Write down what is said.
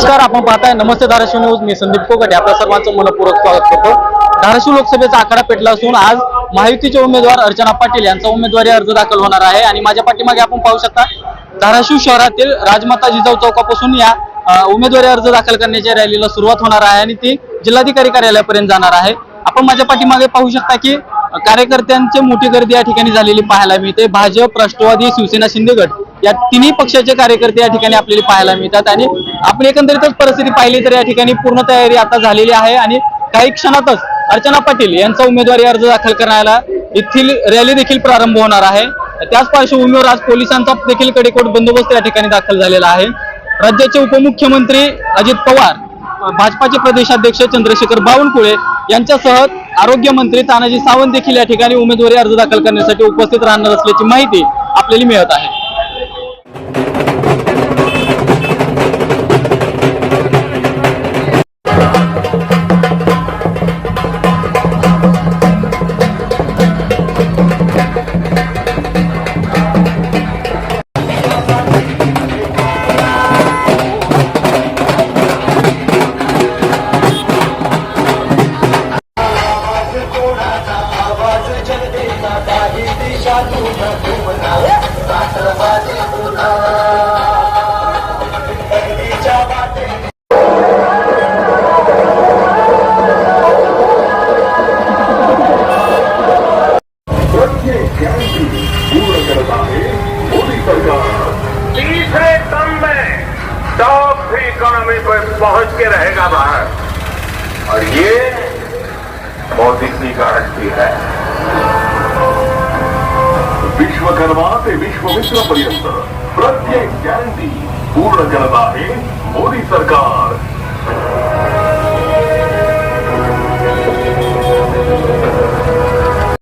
नमस्कार आपण पाहताय नमस्ते धाराशिव न्यूज. मी संदीप कोकटे. आपल्या सर्वांचं मनपूर्वक स्वागत करतो. धाराशिव लोकसभेचा आकडा पेटला असून आज महायुतीचे उमेदवार अर्चना पाटील यांचा उमेदवारी अर्ज दाखल होणार आहे. आणि माझ्या पाठीमागे आपण पाहू शकता धाराशिव शहरातील राजमाता जिजाऊ चौकापासून या उमेदवारी अर्ज दाखल करण्याच्या रॅलीला सुरुवात होणार आहे आणि ती जिल्हाधिकारी कार्यालयापर्यंत जाणार आहे. आपण माझ्या पाठीमागे पाहू शकता की कार्यकर्त्यांची मोठी गर्दी या ठिकाणी झालेली पाहायला मिळते. भाजप राष्ट्रवादी शिवसेना शिंदेगड या तिन्ही पक्षाचे कार्यकर्ते या ठिकाणी आपल्याला पाहायला मिळतात आणि आपण एकंदरीतच परिस्थिती पाहिली तर या ठिकाणी पूर्ण तयारी आता झालेली आहे आणि काही क्षणातच अर्चना पाटील यांचा उमेदवारी अर्ज दाखल करायला येथील रॅली देखील प्रारंभ होणार आहे. त्याच पार्श्वभूमीवर आज पोलिसांचा देखील कडेकोट बंदोबस्त या ठिकाणी दाखल झालेला आहे. राज्याचे उपमुख्यमंत्री अजित पवार भाजपाचे प्रदेशाध्यक्ष चंद्रशेखर बावनकुळे यांच्यासह आरोग्यमंत्री तानाजी सावंत देखील या ठिकाणी उमेदवारी अर्ज दाखल करण्यासाठी उपस्थित राहणार असल्याची माहिती आपल्याला मिळत आहे. तीसरे क्रम में टॉप थ्री इकोनॉमी पर पहुँच के रहेगा भारत। और ये मोदी की गारंटी है। विश्वकर्मा ते विश्वमित्र पर्यंत प्रत्येक गॅरंटी पूर्ण करत आहे मोदी सरकार.